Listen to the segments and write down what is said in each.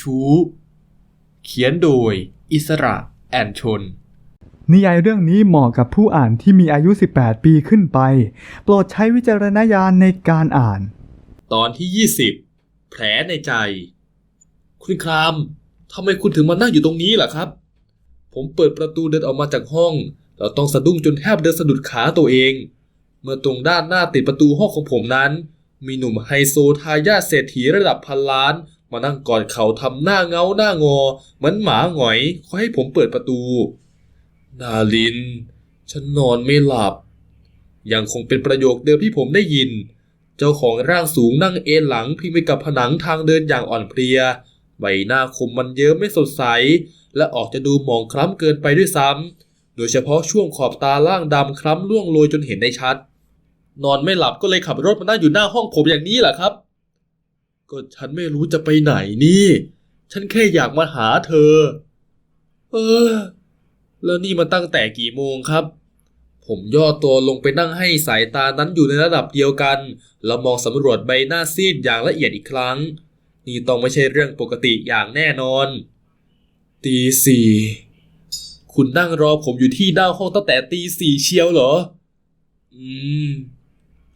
ชู้ เขียนโดย อิสระแอนชน นิยายเรื่องนี้เหมาะกับผู้อ่านที่มีอายุ 18 ปีขึ้นไป โปรดใช้วิจารณญาณในการอ่าน ตอนที่ 20 แผลในใจ คุณครามทำไมคุณถึงมานั่งอยู่ตรงนี้ล่ะครับ ผมเปิดประตูเดินออกมาจากห้อง เราต้องสะดุ้งจนแทบเดินสะดุดขาตัวเอง เมื่อตรงด้านหน้าติดประตูห้องของผมนั้น มีหนุ่มไฮโซทายาทเศรษฐีระดับพันล้าน มานั่งกอดเขาทำหน้าเงาหน้างอ เหมือนหมาหงอยขอให้ผมเปิดประตู นาลิน ฉันนอนไม่หลับ ยังคงเป็นประโยคเดิมที่ผมได้ยิน เจ้าของร่างสูงนั่งเอนหลังพิงไปกับผนังทางเดินอย่างอ่อนเพลีย ใบหน้าคมมันเยิ้มไม่สดใส และออกจะดูหมองคล้ำเกินไปด้วยซ้ำโดยเฉพาะช่วงขอบตาล่างดำคล้ำล่วงโรยจนเห็นได้ชัด นอนไม่หลับก็เลยขับรถมานั่งอยู่หน้าห้องผมอย่างนี้แหละครับ ก็ฉันไม่รู้จะไปไหนนี่ ฉันแค่อยากมาหาเธอ เออ แล้วนี่มันตั้งแต่กี่โมงครับ ผมย่อตัวลงไปนั่งให้สายตานั้นอยู่ในระดับเดียวกัน แล้วมองสำรวจใบหน้าซีดอย่างละเอียดอีกครั้ง นี่ต้องไม่ใช่เรื่องปกติอย่างแน่นอน ตีสี่คุณนั่งรอผมอยู่ที่หน้าห้องตั้งแต่ตีสี่เชียวเหรอ อืม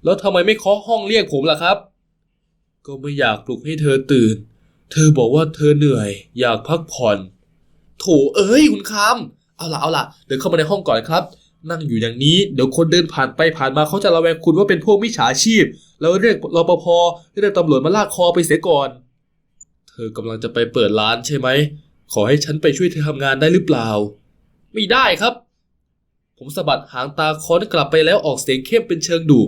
แล้วทำไมไม่เคาะห้องเรียกผมล่ะครับ ก็ไม่อยากปลุกให้เธอตื่น เธอบอกว่าเธอเหนื่อย อยากพักผ่อนโถเอ้ยคุณคำเอาล่ะเอาล่ะเดินเข้ามาในห้องก่อนครับ นั่งอยู่อย่างนี้เดี๋ยวคนเดินผ่านไปผ่านมาเขาจะระแวงคุณว่าเป็นพวกมิจฉาชีพ แล้วเรียกรปภเรียกตำรวจมาลากคอไปเสียก่อน เธอกำลังจะไปเปิดร้านใช่ไหมขอให้ฉันไปช่วยเธอทำงานได้หรือเปล่า ไม่ได้ครับ ผมสะบัดหางตาค้อนกลับไปแล้วออกเสียงเข้มเป็นเชิงดุ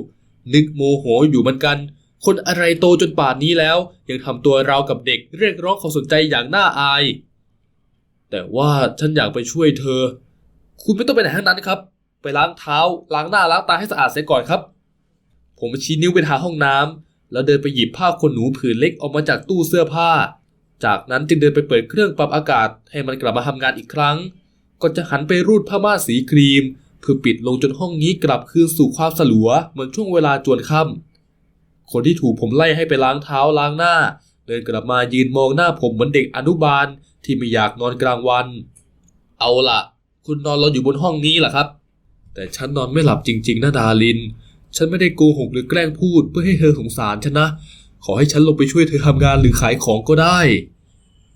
นึกโมโหอยู่เหมือนกัน คนอะไรโตจนป่านนี้แล้ว ยังทำตัวราวกับเด็กเรียกร้องความสนใจอย่างน่าอาย แต่ว่าฉันอยากไปช่วยเธอ คุณไม่ต้องไปไหนทั้งนั้นครับ ไปล้างเท้า ล้างหน้าล้างตาให้สะอาดเสียก่อนครับ ผมชี้นิ้วไปทางห้องน้ำแล้วเดินไปหยิบผ้าขนหนูผืนเล็กออกมาจากตู้เสื้อผ้า จากนั้นจึงเดินไปเปิดเครื่องปรับอากาศ ให้มันกลับมาทำงานอีกครั้งก่อนจะหันไปรูดผ้าม่านสีครีม เพื่อปิดลงจนห้องนี้กลับคืนสู่ความสลัวเหมือนช่วงเวลาจวนค่ำ คนที่ถูกผมไล่ให้ไปล้างเท้าล้างหน้า เดินกลับมายืนมองหน้าผมเหมือนเด็กอนุบาลที่ไม่อยากนอนกลางวัน เอาล่ะ คุณนอนรออยู่บนห้องนี้เหรอครับ แต่ฉันนอนไม่หลับจริง ๆนะดาลิน ฉันไม่ได้โกหกหรือแกล้งพูดเพื่อให้เธอสงสารฉันนะ ขอให้ฉันลงไปช่วยเธอทำงานหรือขายของก็ได้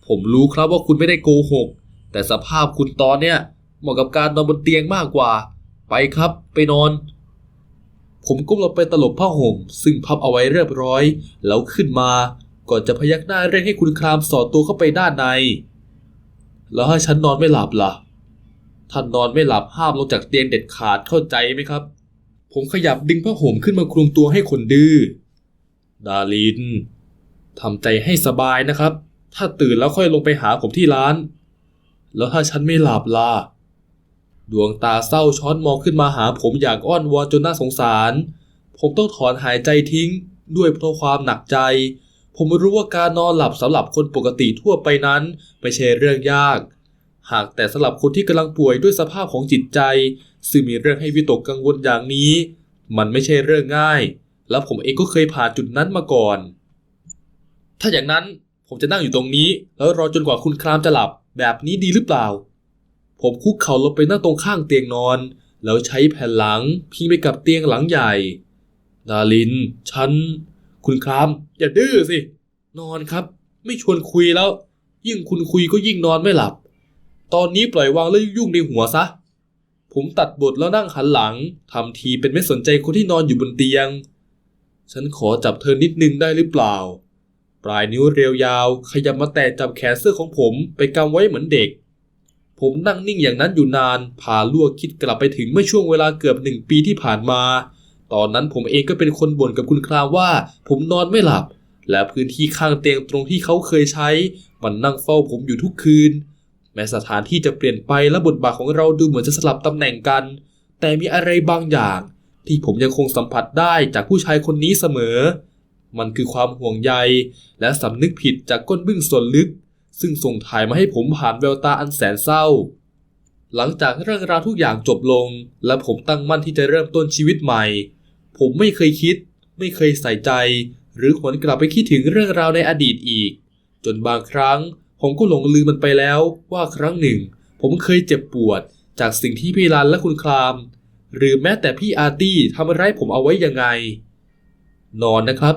ผมรู้ครับว่าคุณไม่ได้โกหก แต่สภาพคุณตอนเนี้ยเหมาะกับการนอนบนเตียงมากกว่า ไปครับ ไปนอน ผมก้มลงไปตลบผ้าห่ม ซึ่งพับเอาไว้เรียบร้อย แล้วขึ้นมา ก่อนจะพยักหน้าเร่งให้คุณครามสอดตัวเข้าไปด้านใน แล้วให้ฉันนอนไม่หลับล่ะท่านนอนไม่หลับห้ามลงจากเตียงเด็ดขาดเข้าใจไหมครับ ผมขยับดึงผ้าห่มขึ้นมาคลุมตัวให้คนดื้อดาลินทำใจให้สบายนะครับ ถ้าตื่นแล้วค่อยลงไปหาผมที่ร้าน แล้วถ้าฉันไม่หลับล่ะ ดวงตาเศร้าช้อนมองขึ้นมาหาผมอย่างอ้อนวอนจนน่าสงสาร ผมต้องถอนหายใจทิ้ง ด้วยเพราะความหนักใจ ผมรู้ว่าการนอนหลับสำหรับคนปกติทั่วไปนั้น ไม่ใช่เรื่องยาก หากแต่สำหรับคนที่กำลังป่วยด้วยสภาพของจิตใจ ซึ่งมีเรื่องให้วิตกกังวลอย่างนี้ มันไม่ใช่เรื่องง่าย และผมเองก็เคยผ่านจุดนั้นมาก่อน ถ้าอย่างนั้นผมจะนั่งอยู่ตรงนี้ แล้วรอจนกว่าคุณครามจะหลับ แบบนี้ดีหรือเปล่า ผมคุกเข่าลงไปนั่งตรงข้างเตียงนอน แล้วใช้แผ่นหลังพิงไปกับเตียงหลังใหญ่ ดาลิน ฉัน คุณครามอย่าดื้อสิ นอนครับ ไม่ชวนคุยแล้ว ยิ่งคุณคุยก็ยิ่งนอนไม่หลับ ตอนนี้ปล่อยวางเรื่องยุ่งในหัวซะ ผมตัดบทแล้วนั่งหันหลังทำทีเป็นไม่สนใจคนที่นอนอยู่บนเตียง ฉันขอจับเธอนิดนึงได้หรือเปล่า ปลายนิ้วเรียวยาว ขยับมาแตะจับแขนเสื้อของผมไปกำไว้เหมือนเด็ก ผมนั่งนิ่งอย่างนั้นอยู่นาน พาลวกคิดกลับไปถึงเมื่อช่วงเวลาเกือบหนึ่งปีที่ผ่านมา ตอนนั้นผมเองก็เป็นคนบ่นกับคุณคราวว่า ผมนอนไม่หลับ และพื้นที่ข้างเตียงตรงที่เขาเคยใช้ มันนั่งเฝ้าผมอยู่ทุกคืน แม้สถานที่จะเปลี่ยนไปและบทบาทของเราดูเหมือนจะสลับตำแหน่งกัน แต่มีอะไรบางอย่าง ที่ผมยังคงสัมผัสได้จากผู้ชายคนนี้เสมอ มันคือความห่วงใย และสำนึกผิดจากก้นบึ้งส่วนลึก ซึ่งส่งถ่ายมาให้ผมผ่านแววตาอันแสนเศร้า หลังจากเรื่องราวทุกอย่างจบลง และผมตั้งมั่นที่จะเริ่มต้นชีวิตใหม่ ผมไม่เคยคิด ไม่เคยใส่ใจ หรือหวนกลับไปคิดถึงเรื่องราวในอดีตอีก จนบางครั้ง ผมก็หลงลืมมันไปแล้วว่าครั้งหนึ่ง ผมเคยเจ็บปวด จากสิ่งที่พี่รันและคุณคราม หรือแม้แต่พี่อาร์ตี้ทำร้ายผมเอาไว้ยังไง นอนนะครับ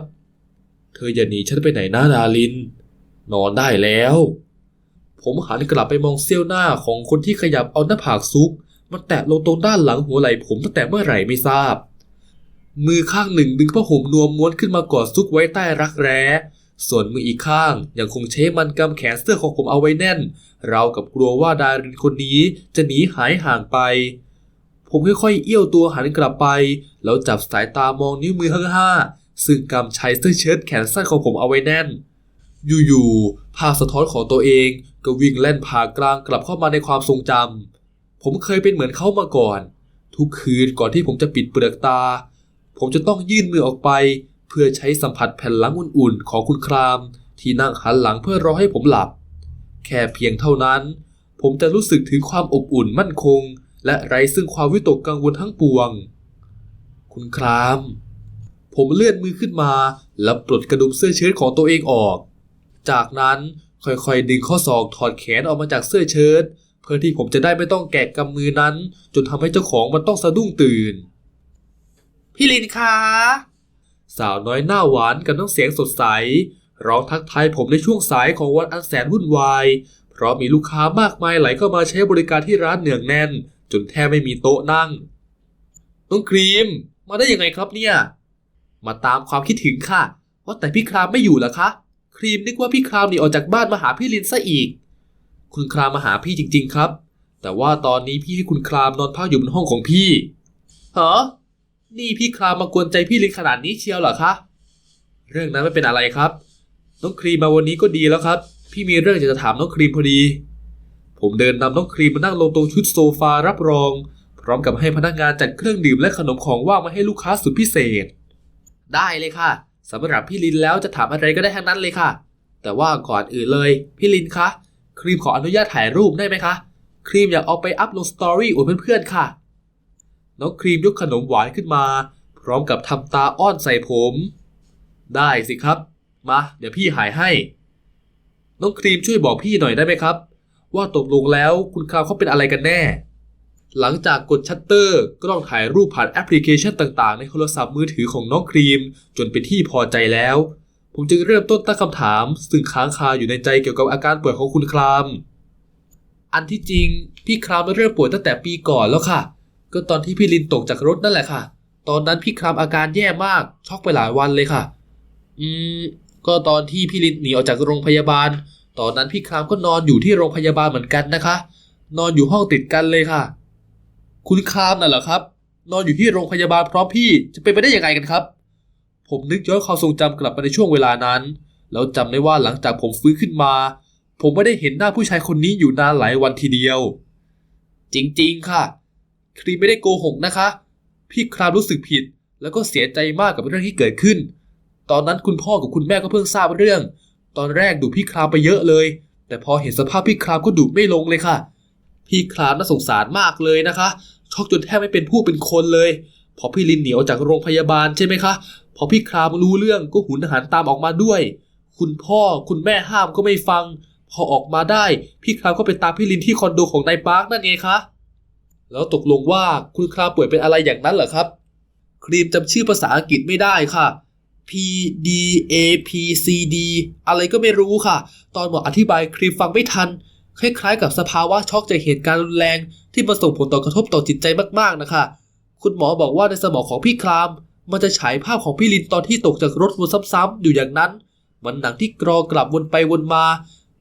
เธออย่าหนีฉันไปไหนนะดาลิน นอนได้แล้ว ผมหันกลับไปมองเซี่ยวหน้าของคนที่ขยับเอาหน้าผากซุก มาแตะลงตรงด้านหลังหัวไหล่ผมตั้งแต่เมื่อไหร่ไม่ทราบ มือข้างหนึ่งดึงผ้าห่มนวมม้วนขึ้นมากอดซุกไว้ใต้รักแร้ ส่วนมืออีกข้างยังคงใช้มันกำแขนเสื้อของผมเอาไว้แน่น เรากับกลัวว่าดารินคนนี้จะหนีหายห่างไปผมค่อยๆเอี้ยวตัวหันกลับไป แล้วจับสายตามองนิ้วมือข้างห้าซึ่งกำชายเสื้อเชิ้ตแขนสั้นของผมเอาไว้แน่น อยู่ๆภาพสะท้อนของตัวเองก็วิ่งเล่นผ่ากลางกลับเข้ามาในความทรงจำผมเคยเป็นเหมือนเขามาก่อน ทุกคืนก่อนที่ผมจะปิดเปลือกตา ผมจะต้องยื่นมือออกไป เพื่อใช้สัมผัสแผ่นหลังอุ่นๆ ของคุณคราม ที่นั่งหันหลังเพื่อรอให้ผมหลับ แค่เพียงเท่านั้น ผมจะรู้สึกถึงความอบอุ่นมั่นคง และไร้ซึ่งความวิตกกังวลทั้งปวง คุณคราม ผมเลื่อนมือขึ้นมา แล้วปลดกระดุมเสื้อเชิ้ตของตัวเองออก จากนั้นค่อยๆดึงข้อศอกถอดแขนออกมาจากเสื้อเชิ้ตเพื่อที่ผมจะได้ไม่ต้องแกะกำมือนั้น จนทำให้เจ้าของมันต้องสะดุ้งตื่น พี่ลินคะสาวน้อยหน้าหวานกับน้ำเสียงสดใสร้องทักทายผมในช่วงสายของวันอันแสนวุ่นวาย เพราะมีลูกค้ามากมายไหลเข้ามาใช้บริการที่ร้านเนืองแน่น จนแทบไม่มีโต๊ะนั่งน้องครีม มาได้ยังไงครับเนี่ย มาตามความคิดถึงค่ะ ว่าแต่พี่ครามไม่อยู่เหรอคะ ครีมนึกว่าพี่ครามหนีออกจากบ้านมาหาพี่ลินซะอีก คุณครามมาหาพี่จริง ๆ ครับ แต่ว่าตอนนี้พี่ให้คุณครามนอนพักอยู่บนห้องของพี่เหรอนี่พี่ครามมากวนใจพี่ลินขนาดนี้เชียวเหรอคะ เรื่องนั้นไม่เป็นอะไรครับ น้องครีมมาวันนี้ก็ดีแล้วครับ พี่มีเรื่องอยากจะถามน้องครีมพอดี ผมเดินนำน้องครีมมานั่งลงตรงชุดโซฟารับรอง พร้อมกับให้พนักงานจัดเครื่องดื่มและขนมของว่างมาให้ลูกค้าสุดพิเศษ ได้เลยค่ะ สำหรับพี่ลินแล้วจะถามอะไรก็ได้ทั้งนั้นเลยค่ะ แต่ว่าก่อนอื่นเลยพี่ลินคะครีมขออนุญาตถ่ายรูปได้ไหมคะครีมอยากเอาไปอัพลงสตอรี่อวดเพื่อนๆค่ะน้องครีมยกขนมหวานขึ้นมา พร้อมกับทำตาอ้อนใส่ผม ได้สิครับ มา เดี๋ยวพี่หายให้ น้องครีมช่วยบอกพี่หน่อยได้ไหมครับ ว่าตกลงแล้วคุณคราวเขาเป็นอะไรกันแน่ หลังจากกดชัตเตอร์กล้องถ่ายรูปผ่านแอปพลิเคชันต่างๆ ในโทรศัพท์มือถือของน้องครีม จนเป็นที่พอใจแล้ว ผมจึงเริ่มต้นตั้งคำถาม ซึ่งค้างคาอยู่ในใจเกี่ยวกับอาการป่วยของคุณคราม อันที่จริง พี่ครามเริ่มป่วยตั้งแต่ปีก่อนแล้วค่ะ ก็ตอนที่พี่ลินตกจากรถนั่นแหละค่ะ ตอนนั้นพี่ครามอาการแย่มากช็อกไปหลายวันเลยค่ะ อืมก็ตอนที่พี่ลินหนีออกจากโรงพยาบาล ตอนนั้นพี่ครามก็นอนอยู่ที่โรงพยาบาลเหมือนกันนะคะ นอนอยู่ห้องติดกันเลยค่ะ คุณครามน่ะเหรอครับ นอนอยู่ที่โรงพยาบาลพร้อมพี่จะเป็นไปได้ยังไงกันครับ ผมนึกย้อนความทรงจำกลับไปในช่วงเวลานั้น แล้วจำได้ว่าหลังจากผมฟื้นขึ้นมา ผมไม่ได้เห็นหน้าผู้ชายคนนี้อยู่นานหลายวันทีเดียว จริงๆค่ะ ครีมไม่ได้โกหกนะคะ พี่ครามรู้สึกผิด แล้วก็เสียใจมากกับเรื่องที่เกิดขึ้น ตอนนั้นคุณพ่อกับคุณแม่ก็เพิ่งทราบเรื่อง ตอนแรกดูพี่ครามไปเยอะเลย แต่พอเห็นสภาพพี่ครามก็ดูไม่ลงเลยค่ะ พี่ครามน่าสงสารมากเลยนะคะ ช็อกจนแทบไม่เป็นผู้เป็นคนเลย พอพี่ลินเหนียวจากโรงพยาบาลใช่ไหมคะ พอพี่ครามรู้เรื่องก็หุนหันตามออกมาด้วย คุณพ่อคุณแม่ห้ามก็ไม่ฟัง พอออกมาได้ พี่ครามก็ไปตามพี่ลินที่คอนโดของนายปาร์คนั่นไงคะแล้วตกลงว่าคุณครามป่วยเป็นอะไรอย่างนั้นเหรอครับ ครีมจำชื่อภาษาอังกฤษไม่ได้ค่ะ P D A P C D อะไรก็ไม่รู้ค่ะ ตอนหมออธิบายครีมฟังไม่ทัน คล้ายๆ กับสภาวะช็อกจากเหตุการณ์รุนแรงที่มาส่งผลต่อกระทบต่อจิตใจมากๆนะคะ คุณหมอบอกว่าในสมองของพี่คราม มันจะฉายภาพของพี่ลินตอนที่ตกจากรถวนซ้ำๆอยู่อย่างนั้นมันหนังที่กรอกลับวนไปวนมา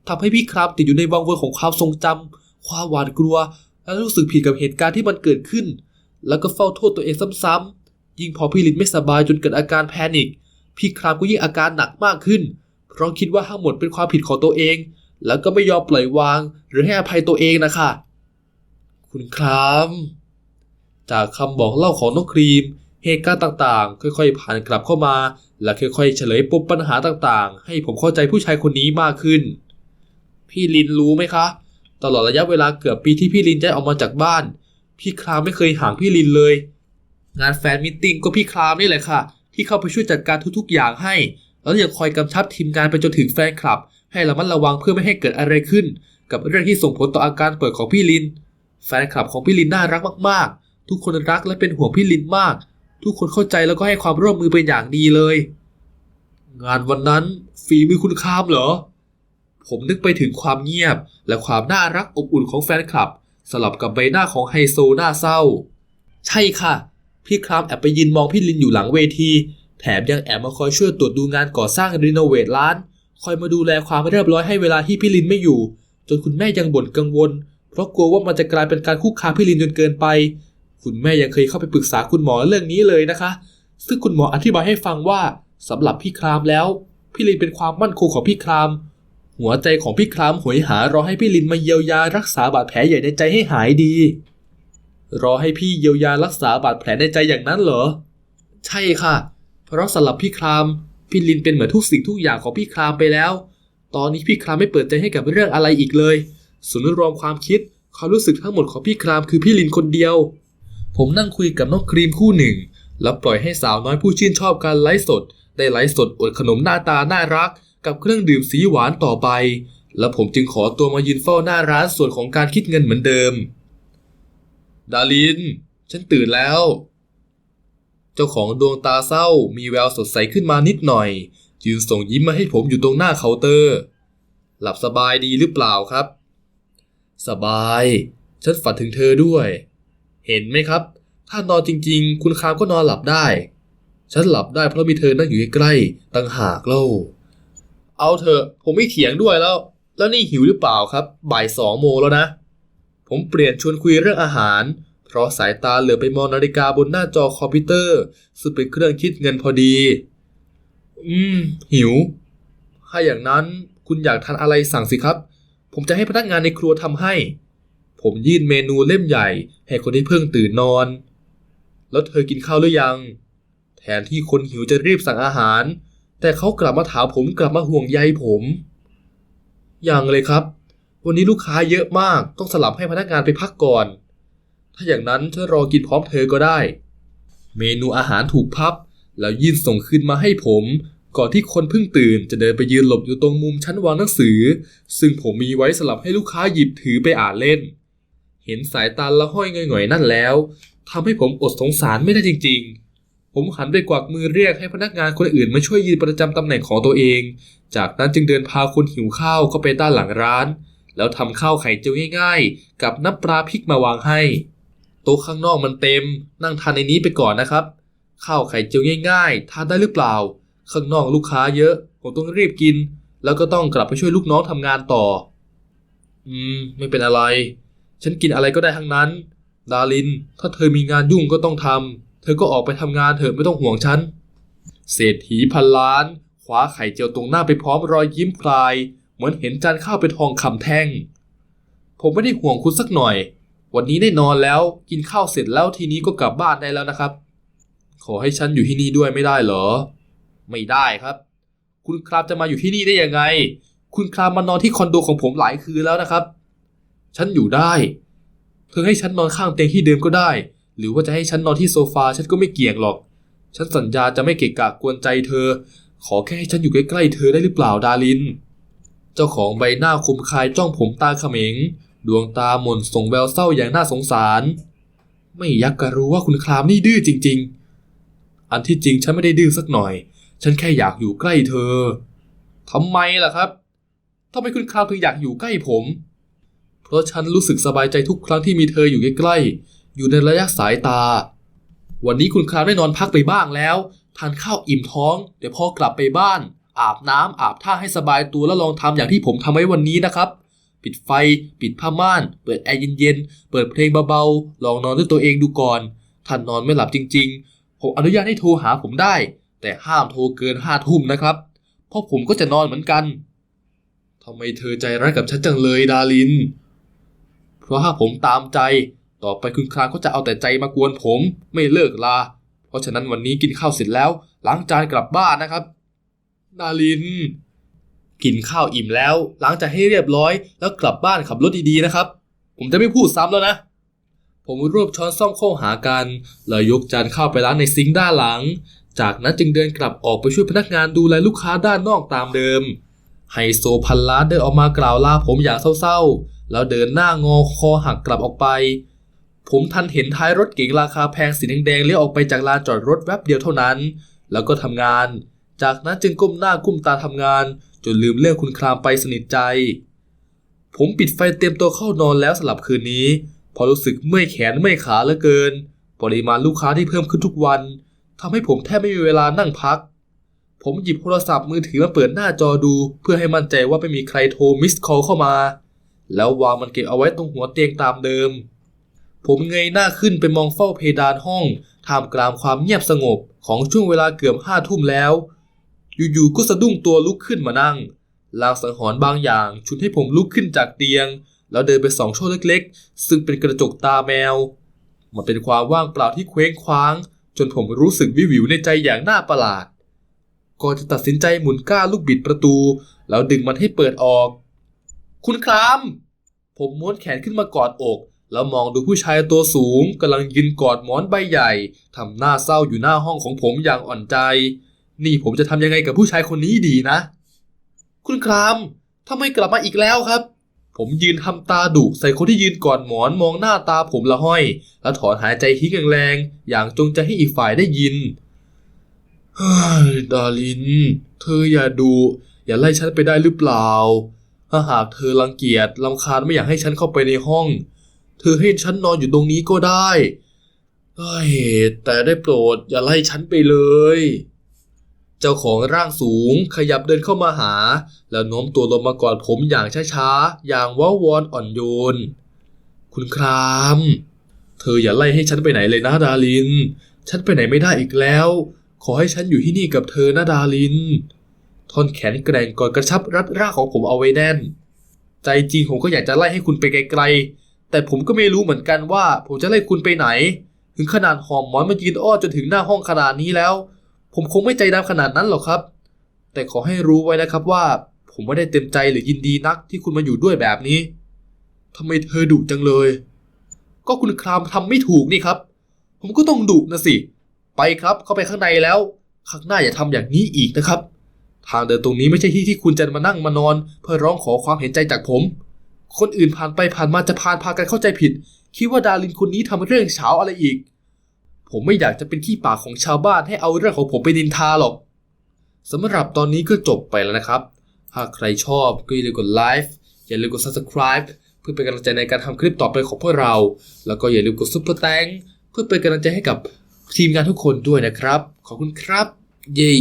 ทำให้พี่ครามติดอยู่ในวังวนของความทรงจำความหวาดกลัว และรู้สึกผิดกับเหตุการณ์ที่มันเกิดขึ้น แล้วก็เฝ้าโทษตัวเองซ้ำๆยิ่งพอพี่ลินไม่สบายจนเกิดอาการแพนิคพี่ครามก็ยิ่งอาการหนักมากขึ้น เพราะคิดว่าทั้งหมดเป็นความผิดของตัวเอง แล้วก็ไม่ยอมปล่อยวาง หรือให้อภัยตัวเองนะคะ คุณครามจากคำบอกเล่าของน้องครีม เหตุการณ์ต่างๆ ค่อยๆ ผ่านกลับเข้ามา และค่อยๆ เฉลยปมปัญหาต่างๆ ให้ผมเข้าใจผู้ชายคนนี้มากขึ้น พี่ลินรู้ไหมคะ ตลอดระยะเวลาเกือบปีที่พี่ลินย้ออกมาจากบ้าน พี่ครามไม่เคยห่างพี่ลินเลย งานแฟนมิทติ้งก็พี่ครามนี่แหละค่ะ ที่เข้าไปช่วยจัดการทุกๆ อย่างให้ แล้วยังคอยกำชับทีมงานไปจนถึงแฟนคลับ ให้ระมัดระวังเพื่อไม่ให้เกิดอะไรขึ้น กับเรื่องที่ส่งผลต่ออาการป่วยของพี่ลิน แฟนคลับของพี่ลินน่ารักมากๆ ทุกคนรักและเป็นห่วงพี่ลินมาก ทุกคนเข้าใจแล้วก็ให้ความร่วมมือเป็นอย่างดีเลย งานวันนั้นฝีมือคุณคามเหรอ ผมนึกไปถึงความเงียบ และความน่ารักอบอุ่นของแฟนคลับ สลับกับใบหน้าของไฮโซหน้าเศร้า ใช่ค่ะ พี่ครามแอบไปยืนมองพี่ลินอยู่หลังเวที แถมยังแอบมาคอยช่วยตรวจดูงานก่อสร้างรีโนเวทร้าน คอยมาดูแลความเรียบร้อยให้เวลาที่พี่ลินไม่อยู่ จนคุณแม่ยังบ่นกังวล เพราะกลัวว่ามันจะกลายเป็นการคุกคามพี่ลินจนเกินไป คุณแม่ยังเคยเข้าไปปรึกษาคุณหมอเรื่องนี้เลยนะคะ ซึ่งคุณหมออธิบายให้ฟังว่าสำหรับพี่ครามแล้ว พี่ลินเป็นความมั่นคงของพี่คราม หัวใจของพี่ครามหวยหารอให้พี่ลินมาเยียวยารักษาบาดแผลใหญ่ในใจให้หายดี รอให้พี่เยียวยารักษาบาดแผลในใจอย่างนั้นเหรอ ใช่ค่ะ เพราะสำหรับพี่คราม พี่ลินเป็นเหมือนทุกสิ่งทุกอย่างของพี่ครามไปแล้ว ตอนนี้พี่ครามไม่เปิดใจให้กับเรื่องอะไรอีกเลยส่วนรวมความคิดความรู้สึกทั้งหมดของพี่ครามคือพี่ลินคนเดียว ผมนั่งคุยกับน้องครีมคู่หนึ่ง แล้วปล่อยให้สาวน้อยผู้ชื่นชอบการไลฟ์สด ได้ไลฟ์สดอดขนมหน้าตาน่ารัก กับเครื่องดื่มสีหวานต่อไป แล้วผมจึงขอตัวมายืนเฝ้าหน้าร้านส่วนของการคิดเงินเหมือนเดิม ดาลิน ฉันตื่นแล้ว เจ้าของดวงตาเศร้ามีแววสดใสขึ้นมานิดหน่อย ยืนส่งยิ้มมาให้ผมอยู่ตรงหน้าเคาน์เตอร์ หลับสบายดีหรือเปล่าครับ สบาย ฉันฝันถึงเธอด้วย เห็นไหมครับ ถ้านอนจริง ๆ คุณคามก็นอนหลับได้ ฉันหลับได้เพราะมีเธอนั่งอยู่ใกล้ๆตั้งหากเล่า เอาเถอะผมไม่เถียงด้วยแล้ว แล้วนี่หิวหรือเปล่าครับ บ่ายสองโมงแล้วนะ ผมเปลี่ยนชวนคุยเรื่องอาหาร เพราะสายตาเหลือไปมองนาฬิกาบนหน้าจอคอมพิวเตอร์ ซึ่งเป็นเครื่องคิดเงินพอดี อืม หิว ถ้าอย่างนั้นคุณอยากทานอะไรสั่งสิครับ ผมจะให้พนักงานในครัวทำให้ ผมยื่นเมนูเล่มใหญ่ให้คนที่เพิ่งตื่นนอน แล้วเธอกินข้าวหรือยัง แทนที่คนหิวจะรีบสั่งอาหาร แต่เขากลับมาถามผมกลับมาห่วงใยผมยังเลยครับ วันนี้ลูกค้าเยอะมาก ต้องสลับให้พนักงานไปพักก่อน ถ้าอย่างนั้นฉันรอกินพร้อมเธอก็ได้ เมนูอาหารถูกพับ แล้วยื่นส่งขึ้นมาให้ผม ก่อนที่คนเพิ่งตื่นจะเดินไปยืนหลบอยู่ตรงมุมชั้นวางหนังสือ ซึ่งผมมีไว้สลับให้ลูกค้าหยิบถือไปอ่านเล่น เห็นสายตาละห้อยหง่อยๆนั่นแล้วทำให้ผมอดสงสารไม่ได้จริง ๆ ผมหันไปกวักมือเรียกให้พนักงานคนอื่นมาช่วยยืนประจำตำแหน่งของตัวเอง จากนั้นจึงเดินพาคนหิวข้าวเข้าไปด้านหลังร้าน แล้วทำข้าวไข่เจียวง่าย ๆ กับน้ำปลาพริกมาวางให้ โต๊ะข้างนอกมันเต็ม นั่งทานในนี้ไปก่อนนะครับ ข้าวไข่เจียวง่ายๆ ทานได้หรือเปล่า ข้างนอกลูกค้าเยอะ ผมต้องรีบกิน แล้วก็ต้องกลับไปช่วยลูกน้องทำงานต่อ อืม ไม่เป็นอะไร ฉันกินอะไรก็ได้ทั้งนั้น ดาริน ถ้าเธอมีงานยุ่งก็ต้องทำเธอก็ออกไปทำงานเถอะไม่ต้องห่วงฉัน เศรษฐีพันล้านคว้าไข่เจียวตรงหน้าไปพร้อมรอยยิ้มพลาย เหมือนเห็นจานข้าวเป็นทองคำแท่ง ผมไม่ได้ห่วงคุณสักหน่อย วันนี้ได้นอนแล้วกินข้าวเสร็จแล้วทีนี้ก็กลับบ้านได้แล้วนะครับ ขอให้ฉันอยู่ที่นี่ด้วยไม่ได้เหรอ ไม่ได้ครับ คุณครามจะมาอยู่ที่นี่ได้ยังไง คุณครามมานอนที่คอนโดของผมหลายคืนแล้วนะครับ ฉันอยู่ได้เธอให้ฉันนอนข้างเตียงที่เดิมก็ได้ หรือว่าจะให้ฉันนอนที่โซฟาฉันก็ไม่เกี่ยงหรอก ฉันสัญญาจะไม่เกะกะกวนใจเธอ ขอแค่ให้ฉันอยู่ใกล้ๆเธอได้หรือเปล่าดาริน เจ้าของใบหน้าคมคายจ้องผมตาเขม็ง ดวงตาหม่นส่งแววเศร้าอย่างน่าสงสาร ไม่ยักกะรู้ว่าคุณครามนี่ดื้อจริง ๆ อันที่จริงฉันไม่ได้ดื้อสักหน่อย ฉันแค่อยากอยู่ใกล้เธอทำไมล่ะครับทำไมคุณครามถึงอยากอยู่ใกล้ผม เพราะฉันรู้สึกสบายใจทุกครั้งที่มีเธออยู่ใกล้ๆ อยู่ในระยะสายตา วันนี้คุณครามได้นอนพักไปบ้างแล้ว ทานข้าวอิ่มท้อง เดี๋ยวพอกลับไปบ้าน อาบน้ำอาบท่าให้สบายตัวแล้วลองทำอย่างที่ผมทำไว้วันนี้นะครับ ปิดไฟ ปิดผ้าม่าน เปิดแอร์เย็นๆ เปิดเพลงเบาๆ ลองนอนด้วยตัวเองดูก่อนถ้านอนไม่หลับจริงๆ ผมอนุญาตให้โทรหาผมได้ แต่ห้ามโทรเกินห้าทุ่มนะครับ เพราะผมก็จะนอนเหมือนกันทำไมเธอใจร้ายกับฉันจังเลยดาริน เพราะถ้าผมตามใจ ต่อไปคุณครามก็จะเอาแต่ใจมากวนผม ไม่เลิกลา เพราะฉะนั้นวันนี้กินข้าวเสร็จแล้วล้างจานกลับบ้านนะครับ ดาริน กินข้าวอิ่มแล้วล้างจานให้เรียบร้อย แล้วกลับบ้านขับรถดีๆนะครับ ผมจะไม่พูดซ้ำแล้วนะ ผมรวบช้อนซ่อมเข้าหากันแล้วยกจานข้าวไปล้างในซิงค์ด้านหลัง จากนั้นจึงเดินกลับออกไปช่วยพนักงานดูแลลูกค้าด้านนอกตามเดิมไฮโซพันล้านเดินออกมากล่าวลาผมอย่างเศร้าๆ แล้วเดินหน้างอคอหักกลับออกไป ผมทันเห็นท้ายรถเก๋งราคาแพงสีแดงๆเลี้ยวออกไปจากลานจอดรถแวบเดียวเท่านั้น แล้วก็ทำงาน จากนั้นจึงก้มหน้าก้มตาทำงาน จนลืมเรื่องคุณครามไปสนิทใจ ผมปิดไฟเตรียมตัวเข้านอนแล้วสลับคืนนี้ พอรู้สึกเมื่อยแขนเมื่อยขาเหลือเกิน ปริมาณลูกค้าที่เพิ่มขึ้นทุกวันทำให้ผมแทบไม่มีเวลานั่งพัก ผมหยิบโทรศัพท์มือถือมาเปิดหน้าจอดู เพื่อให้มั่นใจว่าไม่มีใครโทรมิสคอลเข้ามา แล้ววางมันเก็บเอาไว้ตรงหัวเตียงตามเดิม ผมเงยหน้าขึ้นไปมองเฝ้าเพดานห้องท่ามกลางความเงียบสงบของช่วงเวลาเกือบห้าทุ่มแล้ว อยู่ๆก็สะดุ้งตัวลุกขึ้นมานั่งลางสังหรณ์บางอย่างชุนให้ผมลุกขึ้นจากเตียง แล้วเดินไปสองช่องเล็กๆ ซึ่งเป็นกระจกตาแมว มันเป็นความว่างเปล่าที่เคว้งคว้าง จนผมรู้สึกวิวิวในใจอย่างน่าประหลาด ก่อนจะตัดสินใจหมุนก้าลูกบิดประตู แล้วดึงมันให้เปิดออก คุณครามผมม้วนแขนขึ้นมากอดอก แล้วมองดูผู้ชายตัวสูงกำลังยืนกอดหมอนใบใหญ่ทำหน้าเศร้าอยู่หน้าห้องของผมอย่างอ่อนใจ นี่ผมจะทำยังไงกับผู้ชายคนนี้ดีนะ คุณครามทำไมกลับมาอีกแล้วครับ ผมยืนทำตาดุใส่คนที่ยืนกอดหมอนมองหน้าตาผมละห้อย แล้วถอนหายใจทิ้งแรงๆอย่างจงใจให้อีกฝ่ายได้ยินเฮ้ยดาริน เธออย่าดูอย่าไล่ฉันไปได้หรือเปล่า ถ้าหากเธอรังเกียจลำคาญไม่อยากให้ฉันเข้าไปในห้อง เธอให้ฉันนอนอยู่ตรงนี้ก็ได้เฮ้ยแต่ได้โปรดอย่าไล่ฉันไปเลย เจ้าของร่างสูงขยับเดินเข้ามาหา แล้วโน้มตัวลงมากอดผมอย่างช้าๆ อย่างว้าวอนอ่อนโยน คุณคราม เธออย่าไล่ให้ฉันไปไหนเลยนะดาริน ฉันไปไหนไม่ได้อีกแล้ว ขอให้ฉันอยู่ที่นี่กับเธอนะดารินท่อนแขนแกร่งกอดกระชับรัดร่างของผมเอาไว้แน่น ใจจริงผมก็อยากจะไล่ให้คุณไปไกลๆ แต่ผมก็ไม่รู้เหมือนกันว่า ผมจะไล่คุณไปไหน ถึงขนาดหอมหมอนมายืนอ้อจนถึงหน้าห้องขนาดนี้แล้ว ผมคงไม่ใจดำขนาดนั้นหรอกครับ แต่ขอให้รู้ไว้นะครับว่า ผมไม่ได้เต็มใจหรือยินดีนักที่คุณมาอยู่ด้วยแบบนี้ทำไมเธอดุจังเลย ก็คุณครามทำไม่ถูกนี่ครับ ผมก็ต้องดุนะสิ ไปครับเข้าไปข้างในแล้วข้างหน้าอย่าทำอย่างนี้อีกนะครับ ทางเดินตรงนี้ไม่ใช่ที่ที่คุณจะมานั่งมานอน เพื่อร้องขอความเห็นใจจากผม คนอื่นผ่านไปผ่านมาจะพานพากันเข้าใจผิด คิดว่าดารินคนนี้ทำเรื่องเฉาอะไรอีก ผมไม่อยากจะเป็นขี้ปากของชาวบ้านให้เอาเรื่องของผมไปดินทาหรอกสำหรับตอนนี้ก็จบไปแล้วนะครับถ้าใครชอบก็อย่าลืมกดไลค์อย่าลืมกด subscribe เพื่อเป็นกำลังใจในการทำคลิปต่อไปของพวกเรา แล้วก็อย่าลืมกดซุปเปอร์แตงเพื่อเป็นกำลังใจให้กับทีมงานทุกคนด้วยนะครับ ขอบคุณครับ เย้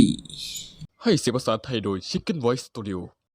ให้เสียงภาษาไทยโดย Chicken Voice Studio